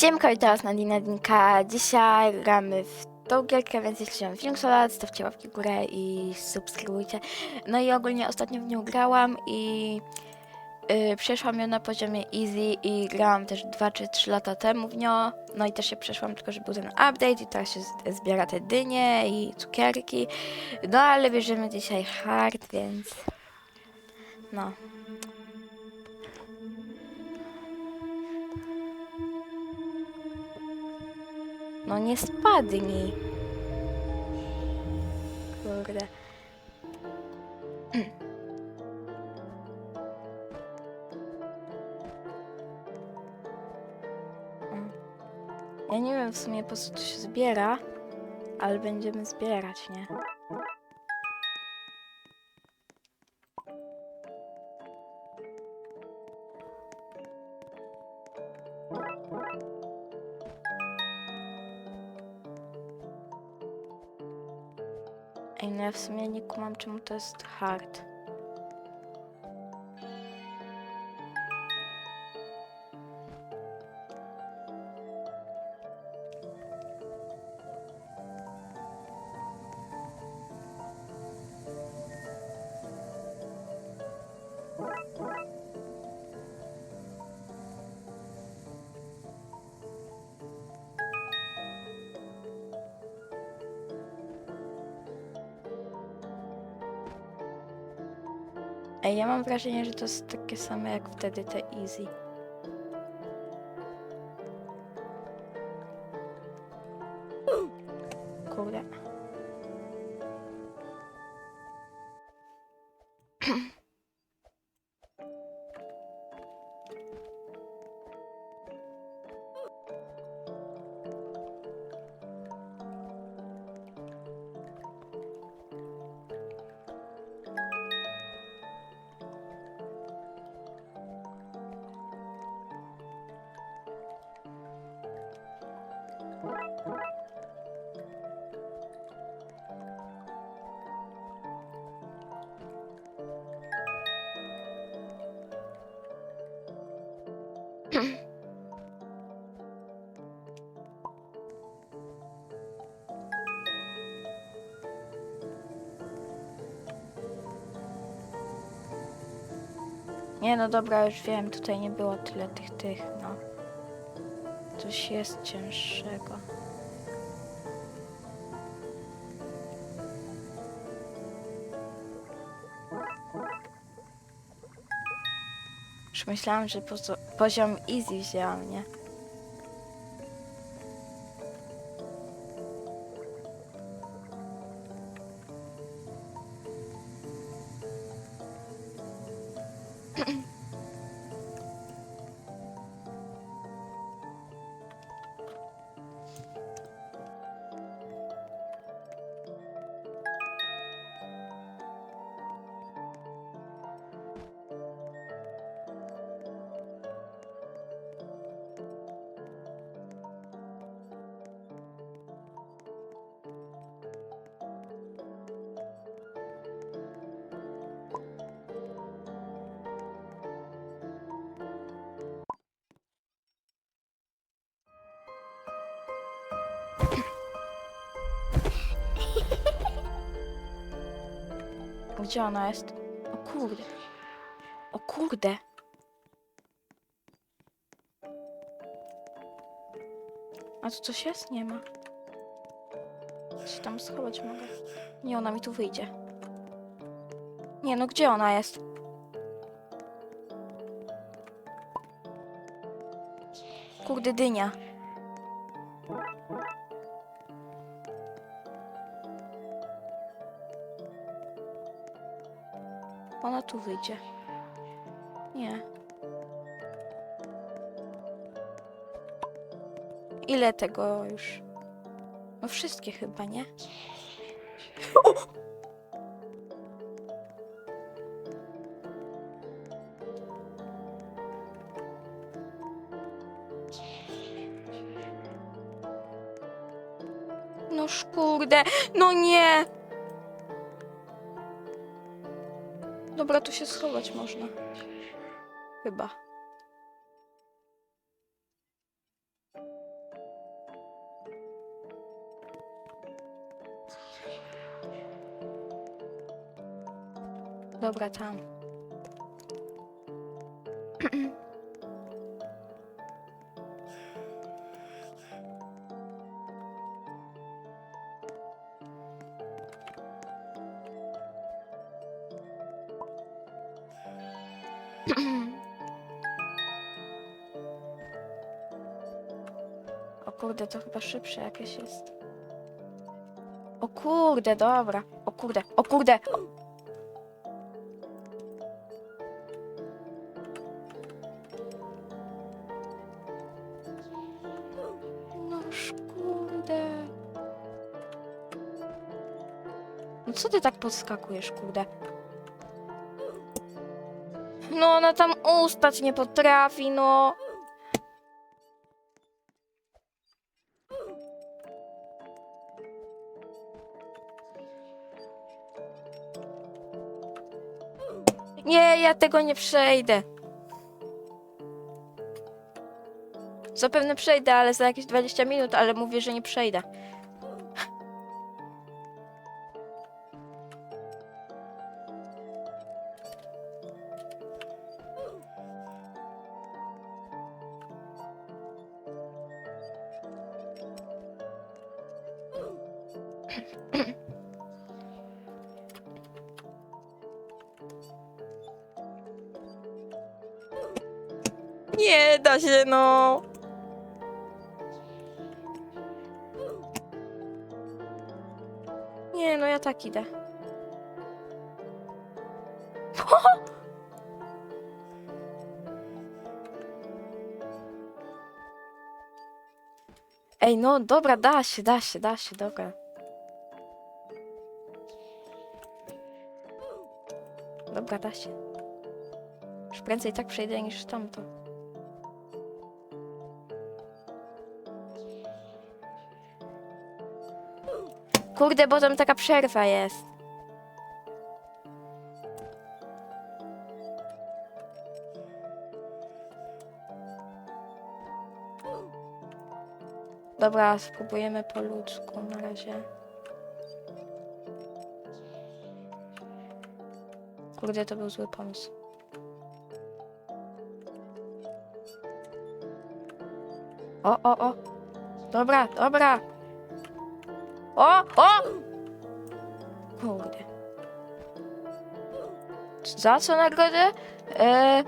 Siemka, witam was na Dina Dinka. Dzisiaj gramy w tą gierkę, więc jeśli wam film lat, stawcie łapki w górę i subskrybujcie. No i ogólnie ostatnio w nią grałam i yy, przeszłam ją na poziomie easy i grałam też 2 czy 3 lata temu w nią. No i też się przeszłam, tylko że był ten update i teraz się zbiera te dynie i cukierki. No ale bierzemy dzisiaj hard, więc no. No nie spadnij. Kurde. Ja nie wiem w sumie po co to się zbiera, ale będziemy zbierać, nie? Ej, no ja w sumie nie kumam czemu to jest hard. Ej, ja mam wrażenie, że to jest takie same jak wtedy te easy. Kurde. Nie no dobra, już wiem, tutaj nie było tyle tych tych, no. Coś jest cięższego. Już myślałam, że poziom easy wzięłam, nie? Gdzie ona jest? O kurde. O kurde. A tu coś jest? Nie ma. Coś tam schować mogę. Nie, ona mi tu wyjdzie. Nie, no gdzie ona jest? Kurde, dynia. Ona tu wyjdzie. Nie. Ile tego już? No wszystkie chyba, nie? No szkurde, no nie! Dobra, tu się schować można. Chyba. Dobra, tam. Kurde, to chyba szybsze jakieś jest. O kurde, dobra. O kurde, o kurde. No kurde. No co ty tak podskakujesz, kurde? No ona tam ustać nie potrafi, no. Nie, ja tego nie przejdę. Zapewne przejdę, ale za jakieś 20 minut, ale mówię, że nie przejdę. Nie da się, no. Nie, no ja tak idę. Ej, no dobra, da się, da się, da się, dobra. Dobra, da się. Już prędzej tak przejdę niż tamto. Kurde, bo tam taka przerwa jest. Dobra, spróbujemy po ludzku na razie. Kurde, to był zły pomysł. O, o, o. Dobra, dobra. O, o! Kurde. Za co nagrodę? E...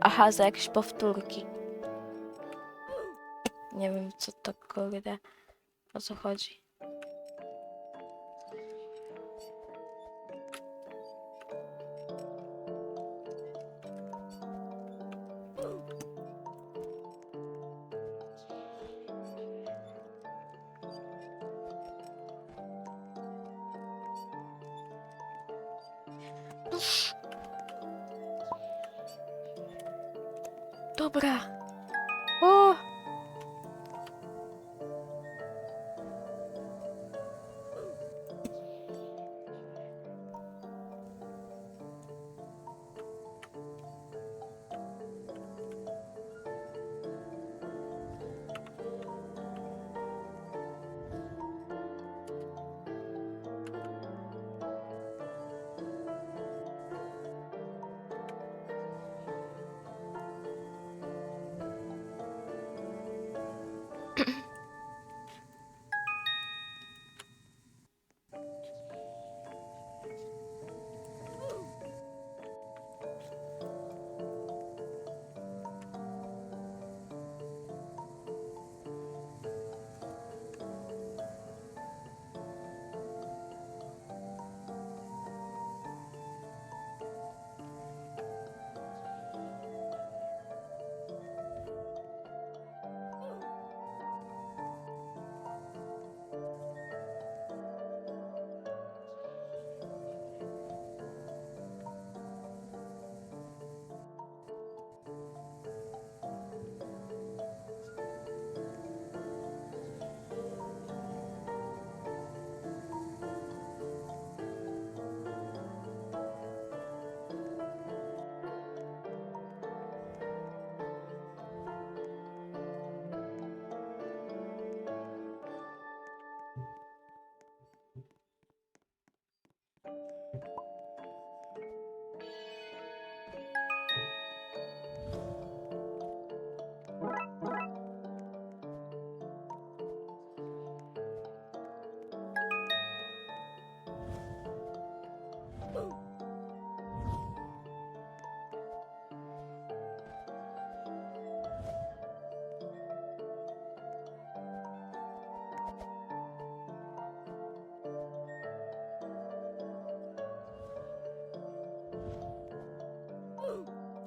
Aha, za jakieś powtórki. Nie wiem, co to kurde. O co chodzi. Dobra.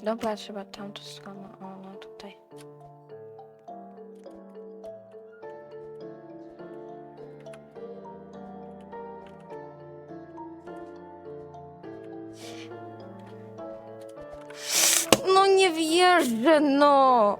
Dobra, trzeba tamtą stronę. O, no tutaj. No nie wierzę, no!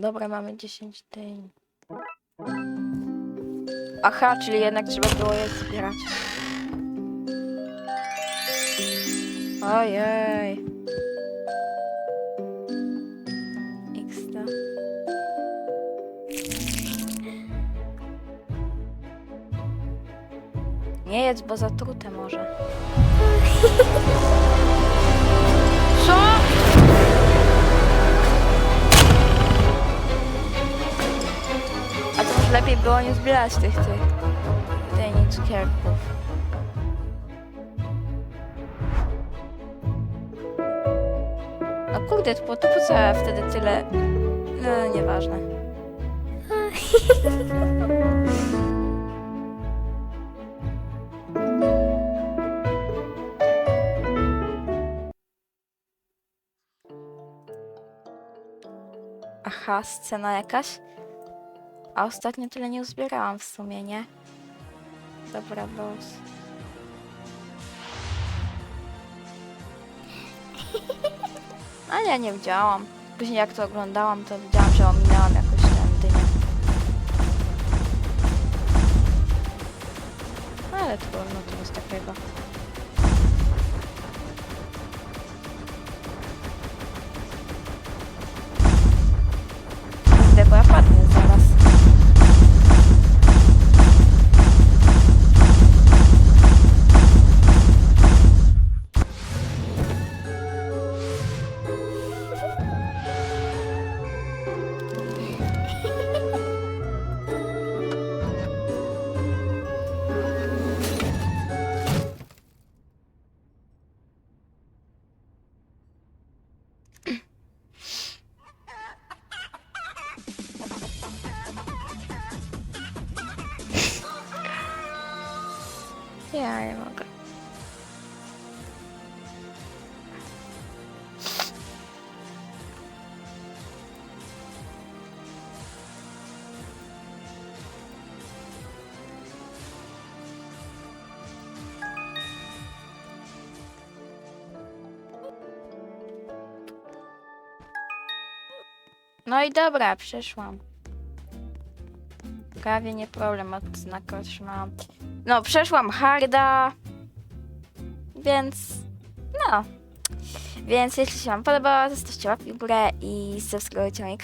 Dobra, mamy 10 dyń. Aha, czyli jednak trzeba było je zbierać. Ojej. XD. Nie jedz, bo zatrute może. Co? Lepiej było nie zbierać tych tych dyni cukierków. No kurde, to to po co ja wtedy tyle... No, nieważne. Aha, scena jakaś. A ostatnio tyle nie uzbierałam w sumie, nie? Dobra, boss. Ale ja nie widziałam. Później jak to oglądałam, to widziałam, że ominęłam jakoś tę dynię. Ale trudno, to jest takiego. No i dobra, przeszłam. Prawie nie problem, odznak otrzymałam. No, przeszłam harda, więc no. Więc jeśli się Wam podoba, zostawcie łapkę w górę i subskrybujcie mój.